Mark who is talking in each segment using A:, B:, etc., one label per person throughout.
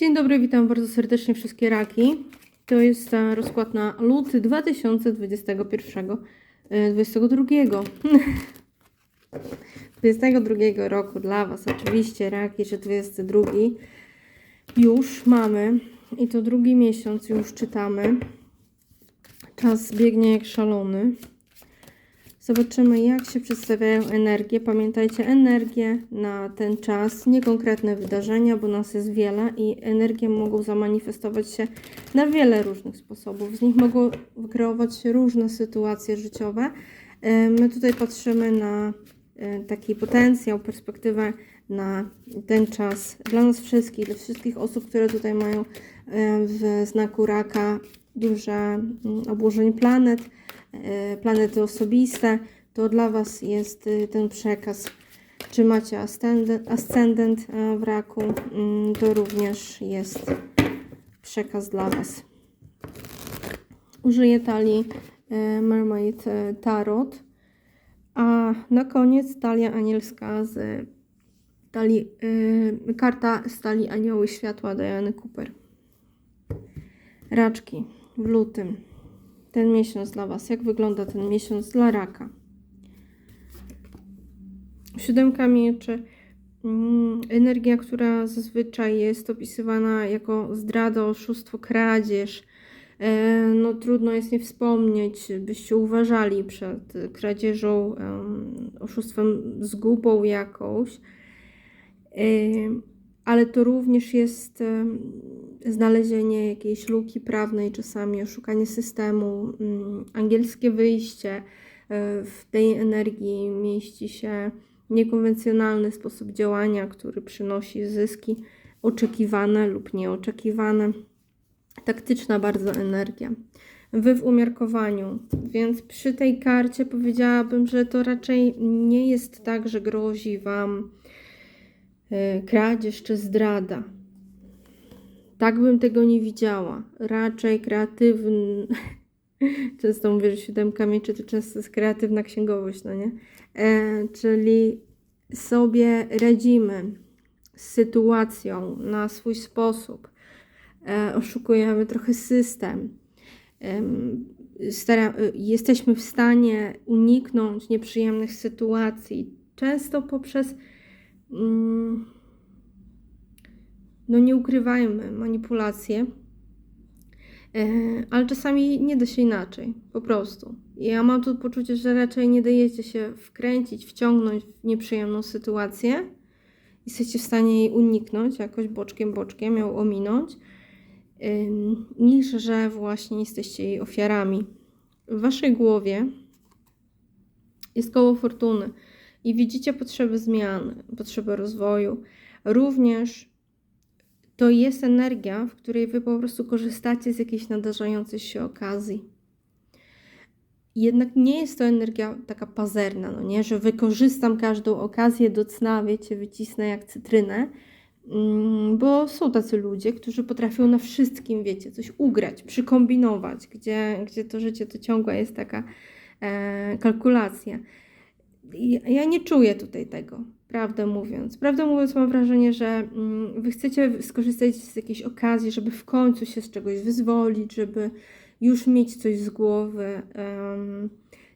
A: Dzień dobry, witam bardzo serdecznie wszystkie raki. To jest rozkład na luty 2021, e, 22. 22 roku dla Was, oczywiście raki, że 22 już mamy i to drugi miesiąc już czytamy. Czas biegnie jak szalony. Zobaczymy, jak się przedstawiają energie. Pamiętajcie, energie na ten czas, nie konkretne wydarzenia, bo nas jest wiele i energie mogą zamanifestować się na wiele różnych sposobów. Z nich mogą wykreować się różne sytuacje życiowe. E, My tutaj patrzymy na e, taki potencjał, perspektywę na ten czas dla nas wszystkich, dla wszystkich osób, które tutaj mają e, w znaku raka duże mm, obłożenie planet, planety osobiste, to dla Was jest y, ten przekaz. Czy macie ascendent, e, w raku, mm, to również jest przekaz dla Was. Użyję talii e, Mermaid e, Tarot, a na koniec talia anielska z talii, e, karta z talii Anioły Światła Diany Cooper. Raczki w lutym. Ten miesiąc dla Was. Jak wygląda ten miesiąc dla raka? Siódemka mieczy. Mm, Energia, która zazwyczaj jest opisywana jako zdrada, oszustwo, kradzież. E, No trudno jest nie wspomnieć, byście uważali przed kradzieżą, em, oszustwem, zgubą jakąś. Ale to również jest znalezienie jakiejś luki prawnej, czasami oszukanie systemu, mm, angielskie wyjście. E, W tej energii mieści się niekonwencjonalny sposób działania, który przynosi zyski oczekiwane lub nieoczekiwane. Taktyczna bardzo energia. Wy w umiarkowaniu, więc przy tej karcie powiedziałabym, że to raczej nie jest tak, że grozi Wam kradzież czy zdrada. Tak bym tego nie widziała. Raczej kreatywny. Często mówię, że siódemka mieczy to często jest kreatywna księgowość, no nie? E, czyli sobie radzimy z sytuacją na swój sposób. E, oszukujemy trochę system. Em, stara, e, jesteśmy w stanie uniknąć nieprzyjemnych sytuacji, często poprzez. Mm, no nie ukrywajmy, manipulacje, E, ale czasami nie da się inaczej, po prostu. Ja mam tu poczucie, że raczej nie dajecie się wkręcić, wciągnąć w nieprzyjemną sytuację. Jesteście w stanie jej uniknąć, jakoś boczkiem, boczkiem ją ominąć, niż że właśnie jesteście jej ofiarami. W waszej głowie jest koło fortuny i widzicie potrzeby zmian, potrzeby rozwoju. Również to jest energia, w której wy po prostu korzystacie z jakiejś nadarzającej się okazji. Jednak nie jest to energia taka pazerna, no nie, że wykorzystam każdą okazję do cna, wiecie, wycisnę jak cytrynę, mm, bo są tacy ludzie, którzy potrafią na wszystkim, wiecie, coś ugrać, przykombinować, gdzie, gdzie to życie to ciągła jest taka e, kalkulacja. Ja nie czuję tutaj tego, prawdę mówiąc. Prawdę mówiąc, mam wrażenie, że mm, wy chcecie skorzystać z jakiejś okazji, żeby w końcu się z czegoś wyzwolić, żeby już mieć coś z głowy.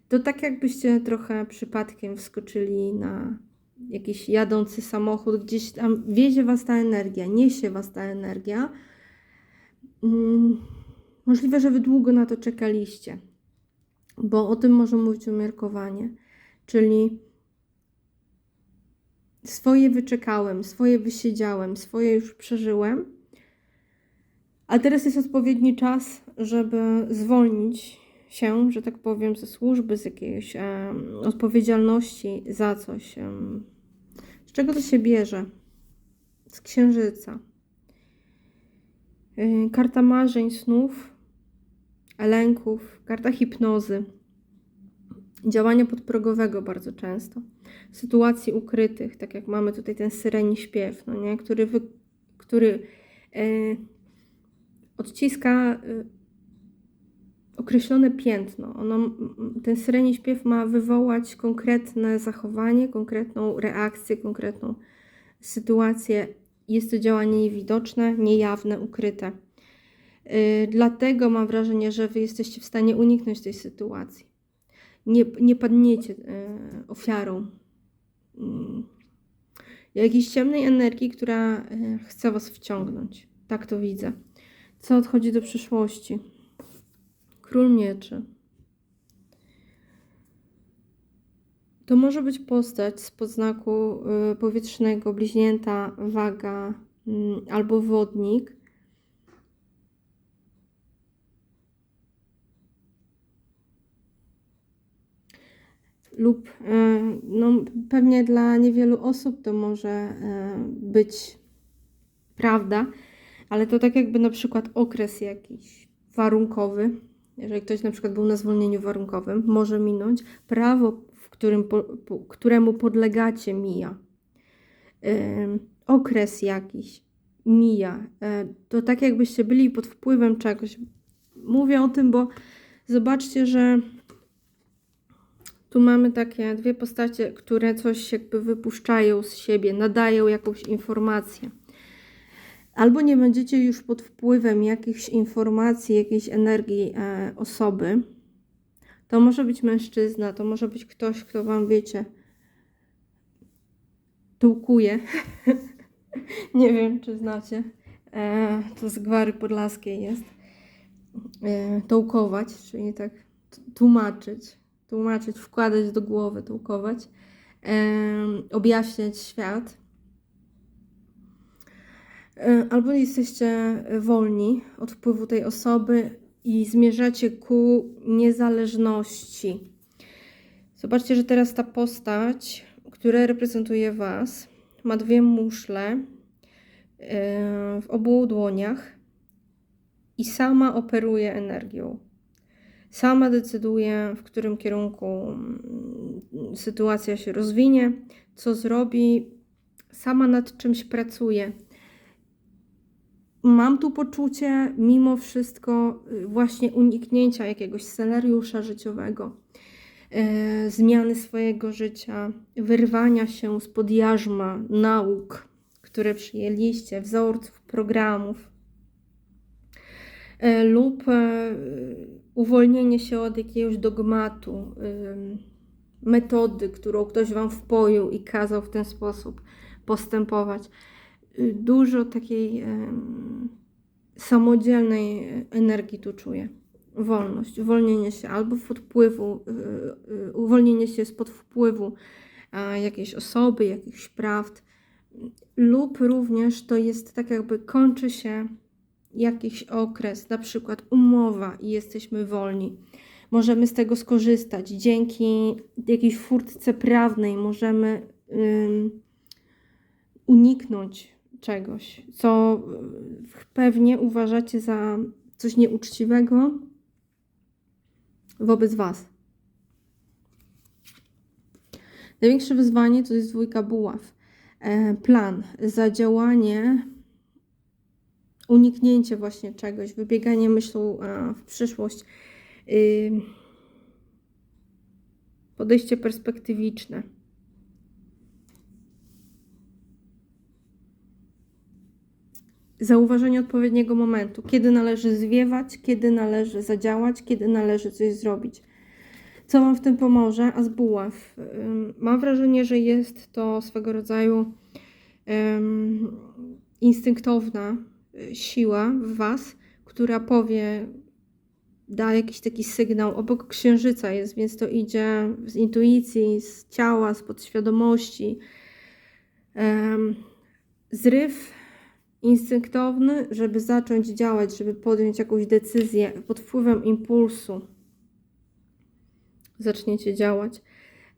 A: To tak jakbyście trochę przypadkiem wskoczyli na jakiś jadący samochód, gdzieś tam wiezie was ta energia, niesie was ta energia. Mm, Możliwe, że wy długo na to czekaliście, bo o tym może mówić umiarkowanie. Czyli swoje wyczekałem, swoje wysiedziałem, swoje już przeżyłem, a teraz jest odpowiedni czas, żeby zwolnić się, że tak powiem, ze służby, z jakiejś em, odpowiedzialności za coś. em. Z czego to się bierze? Z księżyca. Karta marzeń, snów, lęków, karta hipnozy działania podprogowego bardzo często, sytuacji ukrytych, tak jak mamy tutaj ten syreni śpiew, no nie? który, wy, który e, odciska e, określone piętno. Ono, ten syreni śpiew ma wywołać konkretne zachowanie, konkretną reakcję, konkretną sytuację Jest to działanie niewidoczne, niejawne, ukryte. Yy, Dlatego mam wrażenie, że Wy jesteście w stanie uniknąć tej sytuacji. Nie, nie padniecie yy, ofiarą mm, jakiejś ciemnej energii, która yy, chce Was wciągnąć. Tak to widzę. Co odchodzi do przyszłości? Król mieczy. To może być postać z podznaku y, powietrznego, bliźnięta, waga mm, albo wodnik. Lub y, no, pewnie dla niewielu osób to może y, być prawda, ale to tak jakby na przykład okres jakiś warunkowy, jeżeli ktoś na przykład był na zwolnieniu warunkowym, może minąć. Prawo, w którym po, po, któremu podlegacie, mija. Ym, okres jakiś mija. E, to tak jakbyście byli pod wpływem czegoś. Mówię o tym, bo zobaczcie, że tu mamy takie dwie postacie, które coś jakby wypuszczają z siebie, nadają jakąś informację albo nie będziecie już pod wpływem jakichś informacji, jakiejś energii e, osoby. To może być mężczyzna, to może być ktoś, kto wam wiecie, tułkuje. nie wiem, czy znacie. E, to z gwary podlaskiej jest. E, tołkować, czyli tak tłumaczyć, tłumaczyć, wkładać do głowy, tołkować, e, objaśniać świat. E, albo jesteście wolni od wpływu tej osoby i zmierzacie ku niezależności. Zobaczcie, że teraz ta postać, która reprezentuje Was, ma dwie muszle e, w obu dłoniach i sama operuje energią. Sama decyduje, w którym kierunku mm, sytuacja się rozwinie, co zrobi, sama nad czymś pracuje mam tu poczucie, mimo wszystko, y, właśnie uniknięcia jakiegoś scenariusza życiowego, e, zmiany swojego życia, wyrwania się spod jarzma nauk, które przyjęliście, wzorców, programów, e, lub uwolnienie się od jakiegoś dogmatu, metody, którą ktoś wam wpoił i kazał w ten sposób postępować. Y, dużo takiej samodzielnej energii tu czuję. Wolność, uwolnienie się albo pod wpływu, y, y, uwolnienie się spod wpływu jakiejś osoby, jakichś prawd, lub również to jest tak jakby kończy się jakiś okres, na przykład umowa i jesteśmy wolni. Możemy z tego skorzystać. Dzięki jakiejś furtce prawnej możemy uniknąć czegoś, co pewnie uważacie za coś nieuczciwego wobec Was. Największe wyzwanie to jest dwójka buław. E, plan, zadziałanie, uniknięcie właśnie czegoś, wybieganie myślą e, w przyszłość, y, podejście perspektywiczne. zauważenie odpowiedniego momentu, kiedy należy zwiewać, kiedy należy zadziałać, kiedy należy coś zrobić. Co Wam w tym pomoże? A z buław. Mam wrażenie, że jest to swego rodzaju um, instynktowna siła w Was, która powie, da jakiś taki sygnał. Obok księżyca jest, więc to idzie z intuicji, z ciała, z podświadomości. Zryw instynktowny, żeby zacząć działać, żeby podjąć jakąś decyzję pod wpływem impulsu. Zaczniecie działać.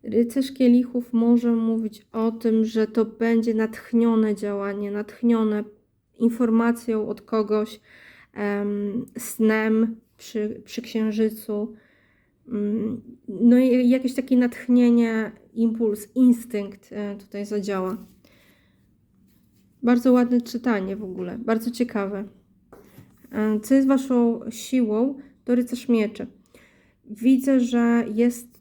A: Rycerz kielichów może mówić o tym, że to będzie natchnione działanie, natchnione informacją od kogoś, snem przy, przy księżycu. Um, no i jakieś takie natchnienie, impuls, instynkt e, tutaj zadziała. Bardzo ładne czytanie w ogóle, bardzo ciekawe. E, co jest Waszą siłą? To rycerz mieczy. Widzę, że jest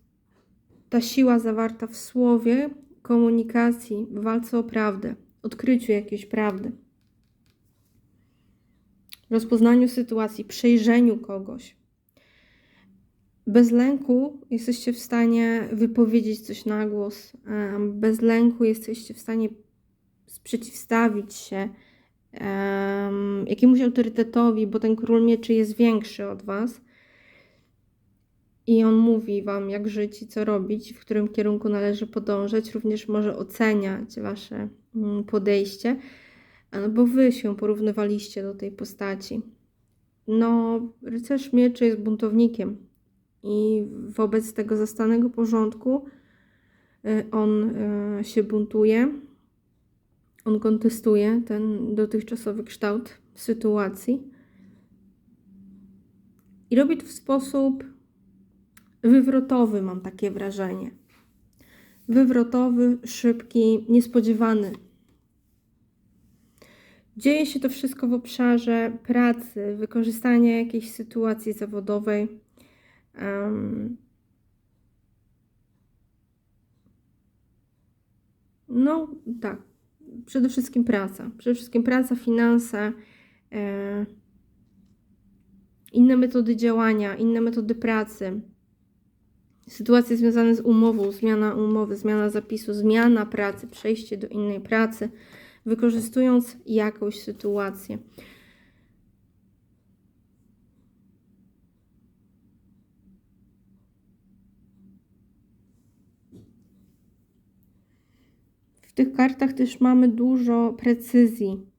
A: ta siła zawarta w słowie, komunikacji, w walce o prawdę. odkryciu jakiejś prawdy, rozpoznaniu sytuacji, przejrzeniu kogoś. Bez lęku jesteście w stanie wypowiedzieć coś na głos, bez lęku jesteście w stanie sprzeciwstawić się em, jakiemuś autorytetowi, bo ten król mieczy jest większy od was. I on mówi wam, jak żyć i co robić, w którym kierunku należy podążać. Również może oceniać wasze mm, podejście, no bo wy się porównywaliście do tej postaci. No, rycerz mieczy jest buntownikiem i wobec tego zastanego porządku y, on y, się buntuje, on kontestuje ten dotychczasowy kształt sytuacji i robi to w sposób wywrotowy, mam takie wrażenie. Wywrotowy, szybki, niespodziewany. Dzieje się to wszystko w obszarze pracy, wykorzystania jakiejś sytuacji zawodowej. em, no, tak. Przede wszystkim praca. Przede wszystkim praca, finanse, e, inne metody działania, inne metody pracy sytuacje związane z umową, zmiana umowy, zmiana zapisu, zmiana pracy, przejście do innej pracy, wykorzystując jakąś sytuację. W tych kartach też mamy dużo precyzji.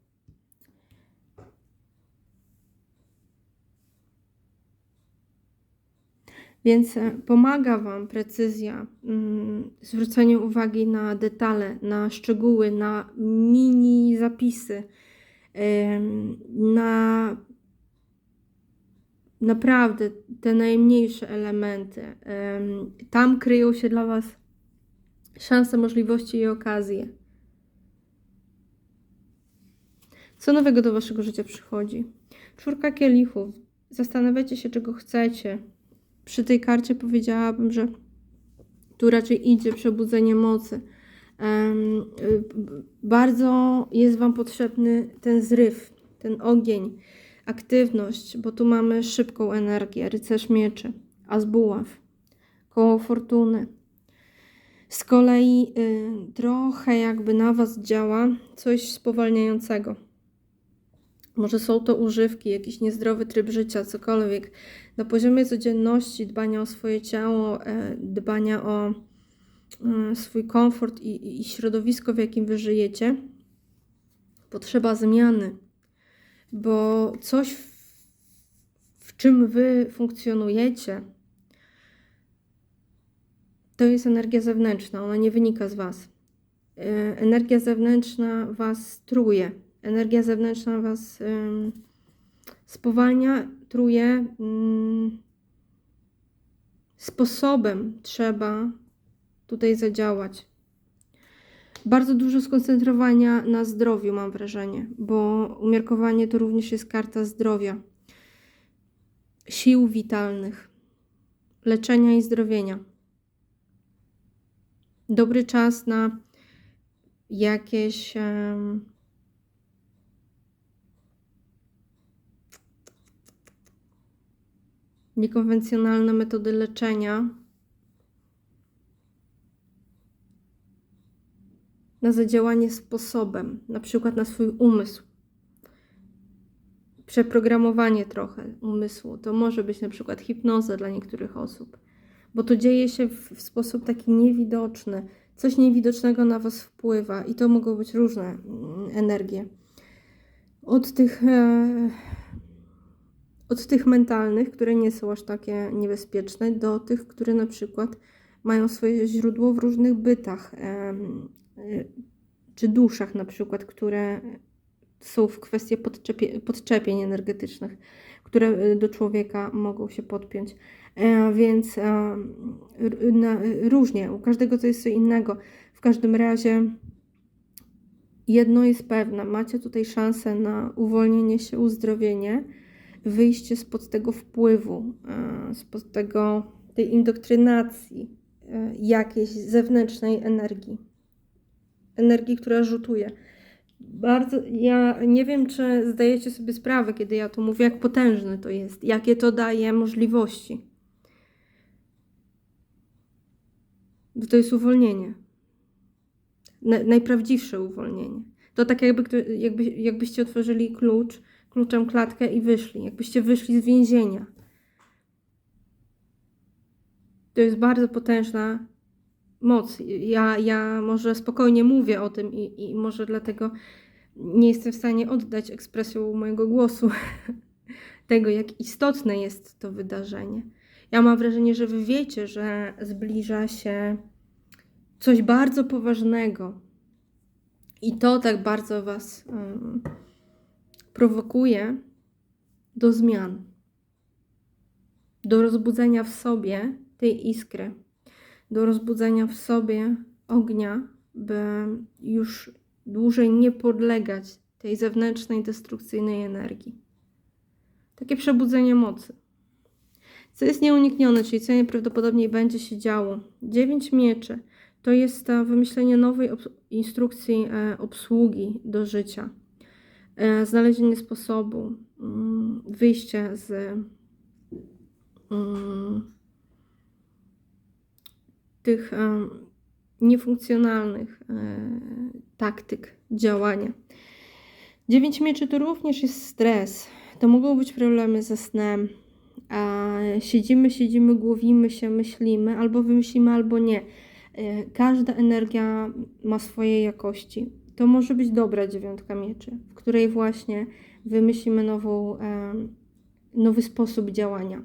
A: Więc e, pomaga Wam precyzja, mm, zwrócenie uwagi na detale, na szczegóły, na mini zapisy, na naprawdę te najmniejsze elementy. Em, Tam kryją się dla Was szanse, możliwości i okazje. Co nowego do Waszego życia przychodzi? Czwórka kielichów. Zastanawiacie się, czego chcecie przy tej karcie powiedziałabym, że tu raczej idzie przebudzenie mocy. Y, bardzo jest Wam potrzebny ten zryw, ten ogień, aktywność, bo tu mamy szybką energię, rycerz mieczy, as buław, koło fortuny. Z kolei y, trochę jakby na Was działa coś spowalniającego. Może są to używki, jakiś niezdrowy tryb życia, cokolwiek. Na poziomie codzienności, dbania o swoje ciało, e, dbania o e, swój komfort i, i środowisko, w jakim wy żyjecie, potrzeba zmiany, bo coś, w, w czym wy funkcjonujecie, to jest energia zewnętrzna, ona nie wynika z was. E, energia zewnętrzna was truje energia zewnętrzna Was spowalnia, truje. Ym, sposobem trzeba tutaj zadziałać. Bardzo dużo skoncentrowania na zdrowiu, mam wrażenie, bo umiarkowanie to również jest karta zdrowia, sił witalnych, leczenia i zdrowienia. Dobry czas na jakieś. Um, niekonwencjonalne metody leczenia na zadziałanie sposobem, na przykład na swój umysł. Przeprogramowanie trochę umysłu. To może być na przykład hipnoza dla niektórych osób, bo to dzieje się w, w sposób taki niewidoczny. Coś niewidocznego na Was wpływa i to mogą być różne mm, energie. Od tych e, od tych mentalnych, które nie są aż takie niebezpieczne, do tych, które na przykład mają swoje źródło w różnych bytach y, czy duszach, na przykład, które są w kwestii podczepień energetycznych, które y, do człowieka mogą się podpiąć. E, więc różnie, u każdego to jest co innego. W każdym razie jedno jest pewne, macie tutaj szansę na uwolnienie się, uzdrowienie wyjście spod tego wpływu, e, spod tego, tej indoktrynacji e, jakiejś zewnętrznej energii. Energii, która rzutuje. bardzo, ja nie wiem, czy zdajecie sobie sprawę, kiedy ja to mówię, jak potężne to jest, jakie to daje możliwości. Bo to jest uwolnienie. Na, najprawdziwsze uwolnienie. To tak jakby, jakby, jakbyście otworzyli klucz, kluczem klatkę i wyszli, jakbyście wyszli z więzienia. To jest bardzo potężna moc. Ja, ja może spokojnie mówię o tym i, i może dlatego nie jestem w stanie oddać ekspresją mojego głosu tego, jak istotne jest to wydarzenie. Ja mam wrażenie, że wy wiecie, że zbliża się coś bardzo poważnego i to tak bardzo was em, prowokuje do zmian, do rozbudzenia w sobie tej iskry do rozbudzenia w sobie ognia, by już dłużej nie podlegać tej zewnętrznej, destrukcyjnej energii. Takie przebudzenie mocy. Co jest nieuniknione, czyli co najprawdopodobniej będzie się działo. Dziewięć mieczy to jest e, wymyślenie nowej instrukcji e, obsługi do życia, znalezienie sposobu, mm, wyjście z. mm, tych em, niefunkcjonalnych e, taktyk działania. Dziewięć mieczy to również jest stres. To mogą być problemy ze snem. Siedzimy, siedzimy, głowimy się, myślimy, albo wymyślimy, albo nie. E, Każda energia ma swoje jakości. To może być dobra dziewiątka mieczy, w której właśnie wymyślimy nową, nowy sposób działania.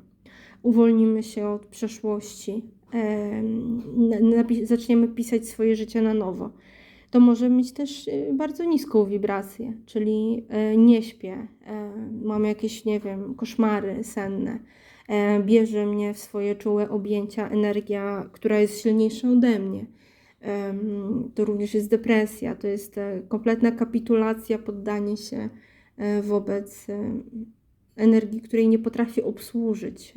A: Uwolnimy się od przeszłości, zaczniemy pisać swoje życie na nowo. To może mieć też y, bardzo niską wibrację, czyli e, nie śpię, e, mam jakieś, nie wiem, koszmary senne, e, bierze mnie w swoje czułe objęcia energia, która jest silniejsza ode mnie. To również jest depresja, to jest e, kompletna kapitulacja, poddanie się e, wobec e, energii, której nie potrafię obsłużyć.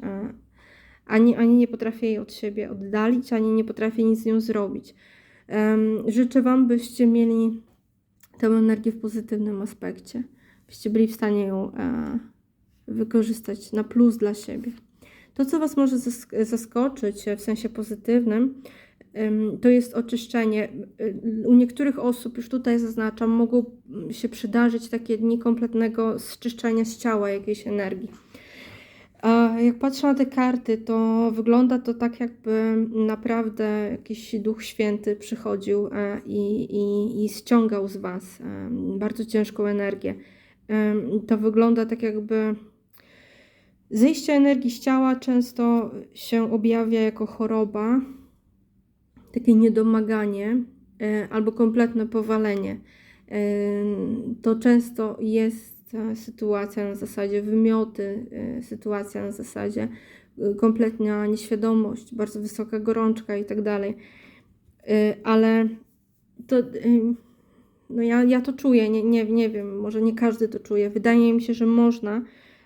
A: ani, ani nie potrafię jej od siebie oddalić, ani nie potrafię nic z nią zrobić. Życzę Wam, byście mieli tę energię w pozytywnym aspekcie, byście byli w stanie ją wykorzystać na plus dla siebie. To, co Was może zask- zaskoczyć w sensie pozytywnym, to jest oczyszczenie. U niektórych osób, już tutaj zaznaczam, mogą się przydarzyć takie dni kompletnego zczyszczenia z ciała jakiejś energii. A jak patrzę na te karty, to wygląda to tak, jakby naprawdę jakiś Duch Święty przychodził e, i, i, i ściągał z Was e, bardzo ciężką energię. To wygląda tak, jakby zejście energii z ciała często się objawia jako choroba, takie niedomaganie e, albo kompletne powalenie. E, To często jest e, sytuacja na zasadzie wymioty, sytuacja na zasadzie kompletna nieświadomość, bardzo wysoka gorączka i tak dalej. Ale to, no ja, ja to czuję, nie, nie, nie wiem, może nie każdy to czuje. Wydaje mi się, że można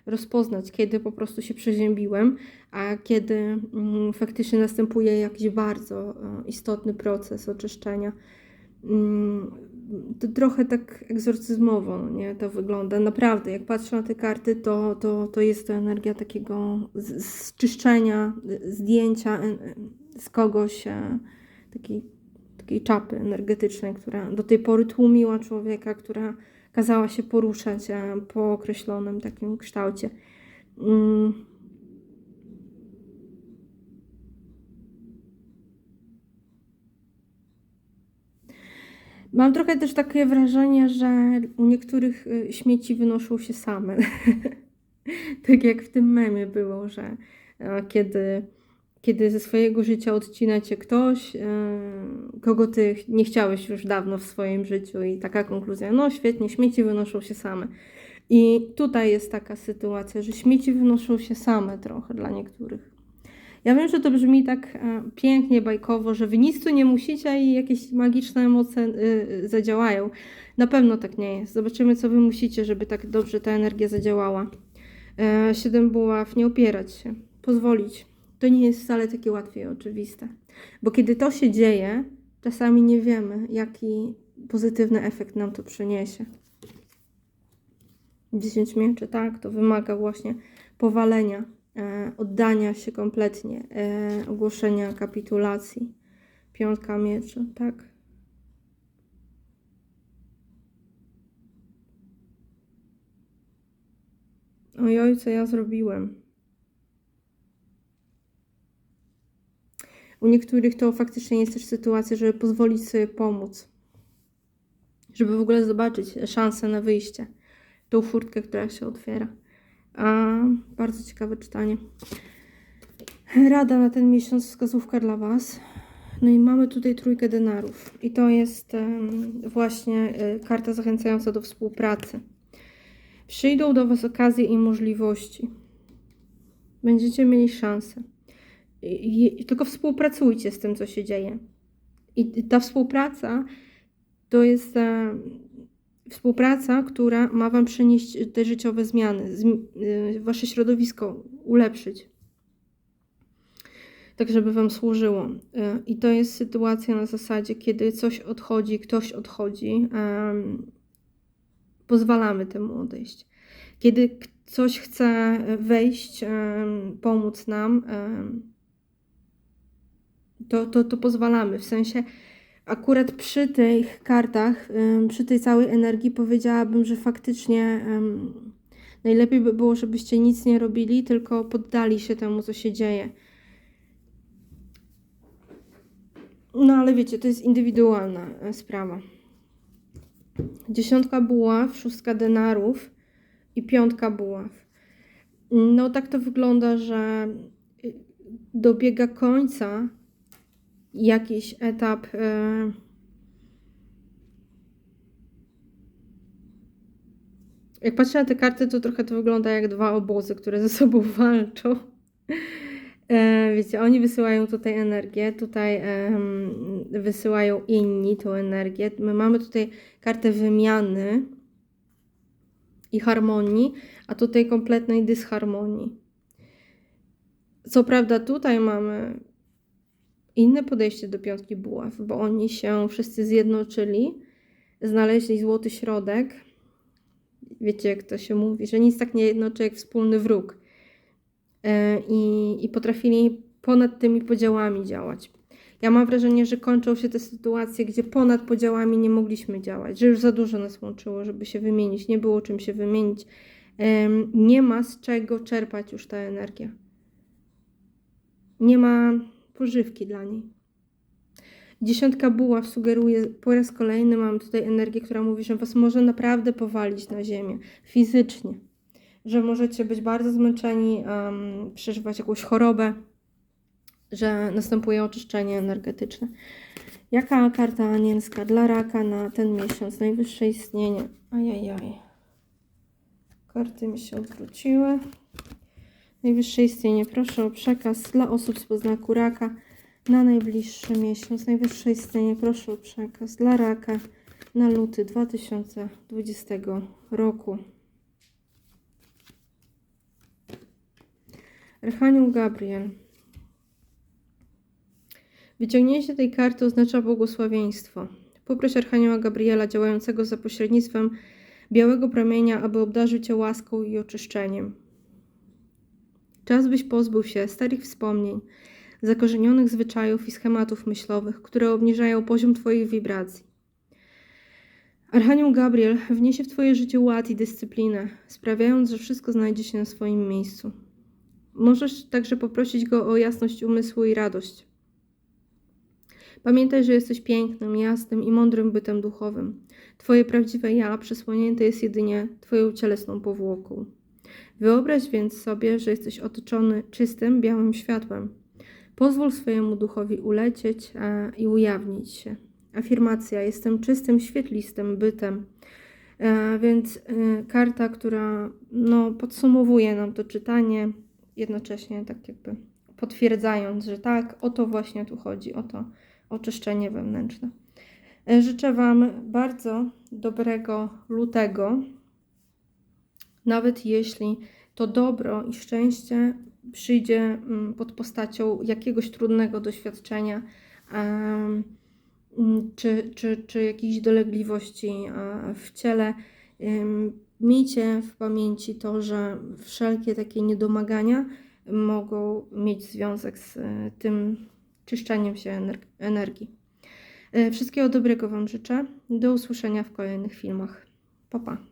A: rozpoznać, kiedy po prostu się przeziębiłem, a kiedy mm, faktycznie następuje jakiś bardzo e, istotny proces oczyszczenia. Mm, to trochę tak egzorcyzmowo nie, to wygląda. Naprawdę, jak patrzę na te karty, to, to, to jest to energia takiego zczyszczenia, zdjęcia e, z kogoś, e, takiej, takiej czapy energetycznej, która do tej pory tłumiła człowieka, która kazała się poruszać po określonym takim kształcie. Mm. Mam trochę też takie wrażenie, że u niektórych y, śmieci wynoszą się same. tak jak w tym memie było, że e, kiedy, kiedy ze swojego życia odcina cię ktoś, e, kogo ty nie chciałeś już dawno w swoim życiu i taka konkluzja, no świetnie, śmieci wynoszą się same. I tutaj jest taka sytuacja, że śmieci wynoszą się same trochę dla niektórych. Ja wiem, że to brzmi tak e, pięknie, bajkowo, że wy nic tu nie musicie i jakieś magiczne emocje y, zadziałają. Na pewno tak nie jest. Zobaczymy, co wy musicie, żeby tak dobrze ta energia zadziałała. E, Siedem buław, nie opierać się, pozwolić. To nie jest wcale takie łatwe i oczywiste. Bo kiedy to się dzieje, czasami nie wiemy, jaki pozytywny efekt nam to przyniesie. 10 mieczy, tak, to wymaga właśnie powalenia, e, oddania się kompletnie, e, ogłoszenia kapitulacji. Piątka mieczy, tak. Ojoj, co ja zrobiłem? U niektórych to faktycznie jest też sytuacja, żeby pozwolić sobie pomóc. Żeby w ogóle zobaczyć szansę na wyjście. Tą furtkę, która się otwiera. A, bardzo ciekawe czytanie. Rada na ten miesiąc, wskazówka dla Was. No i mamy tutaj trójkę denarów. I to jest właśnie y, karta zachęcająca do współpracy. Przyjdą do Was okazje i możliwości. Będziecie mieli szansę. Tylko współpracujcie z tym, co się dzieje. I ta współpraca to jest e, współpraca, która ma Wam przynieść te życiowe zmiany, zm, y, Wasze środowisko ulepszyć. Tak, żeby Wam służyło. Y, I to jest sytuacja na zasadzie, kiedy coś odchodzi, ktoś odchodzi, pozwalamy temu odejść. Kiedy coś chce wejść, pomóc nam, to, to, to pozwalamy. W sensie, akurat przy tych kartach, przy tej całej energii, powiedziałabym, że faktycznie najlepiej by było, żebyście nic nie robili, tylko poddali się temu, co się dzieje. No ale wiecie, to jest indywidualna e, sprawa. Dziesiątka buław, szóstka denarów i piątka buław. No tak to wygląda, że y, dobiega końca jakiś etap. e, Jak patrzę na te karty, to trochę to wygląda jak dwa obozy, które ze sobą walczą. E, Wiecie, oni wysyłają tutaj energię, tutaj wysyłają inni tą energię. My mamy tutaj kartę wymiany i harmonii, a tutaj kompletnej dysharmonii. Co prawda, tutaj mamy inne podejście do piątki buław, bo oni się wszyscy zjednoczyli, znaleźli złoty środek. Wiecie, jak to się mówi, że nic tak nie jednoczy jak wspólny wróg. E, i, i potrafili ponad tymi podziałami działać. Ja mam wrażenie, że kończą się te sytuacje, gdzie ponad podziałami nie mogliśmy działać, że już za dużo nas łączyło, żeby się wymienić, nie było czym się wymienić. Nie ma z czego czerpać już ta energia. Nie ma pożywki dla niej. Dziesiątka buław sugeruje, po raz kolejny mam tutaj energię, która mówi, że was może naprawdę powalić na ziemię fizycznie że możecie być bardzo zmęczeni, um, przeżywać jakąś chorobę, że następuje oczyszczenie energetyczne. Jaka karta anielska dla raka na ten miesiąc? Najwyższe istnienie. Ajajaj. Karty mi się odwróciły. Najwyższe istnienie. Proszę o przekaz dla osób z poznaku raka na najbliższy miesiąc. Najwyższe istnienie. Proszę o przekaz dla raka na luty 2020 roku. Archanioł Gabriel. Wyciągnięcie tej karty oznacza błogosławieństwo. Poproś Archanioła Gabriela działającego za pośrednictwem białego promienia, aby obdarzył Cię łaską i oczyszczeniem. Czas byś pozbył się starych wspomnień, zakorzenionych zwyczajów i schematów myślowych, które obniżają poziom Twoich wibracji. Archanioł Gabriel wniesie w Twoje życie ład i dyscyplinę, sprawiając, że wszystko znajdzie się na swoim miejscu. Możesz także poprosić go o jasność umysłu i radość. Pamiętaj, że jesteś pięknym, jasnym i mądrym bytem duchowym. Twoje prawdziwe ja przesłonięte jest jedynie Twoją cielesną powłoką. Wyobraź więc sobie, że jesteś otoczony czystym, białym światłem. Pozwól swojemu duchowi ulecieć a, i ujawnić się. Afirmacja: Jestem czystym, świetlistym bytem. E, więc e, karta, która no, podsumowuje nam to czytanie, jednocześnie tak jakby potwierdzając, że tak, o to właśnie tu chodzi, o to oczyszczenie wewnętrzne. E, Życzę Wam bardzo dobrego lutego, nawet jeśli to dobro i szczęście przyjdzie mm, pod postacią jakiegoś trudnego doświadczenia, mm, czy, czy, czy jakichś dolegliwości w ciele. Miejcie w pamięci to, że wszelkie takie niedomagania mogą mieć związek z e, tym czyszczeniem się ener- energii. E, Wszystkiego dobrego Wam życzę. Do usłyszenia w kolejnych filmach. Pa, pa.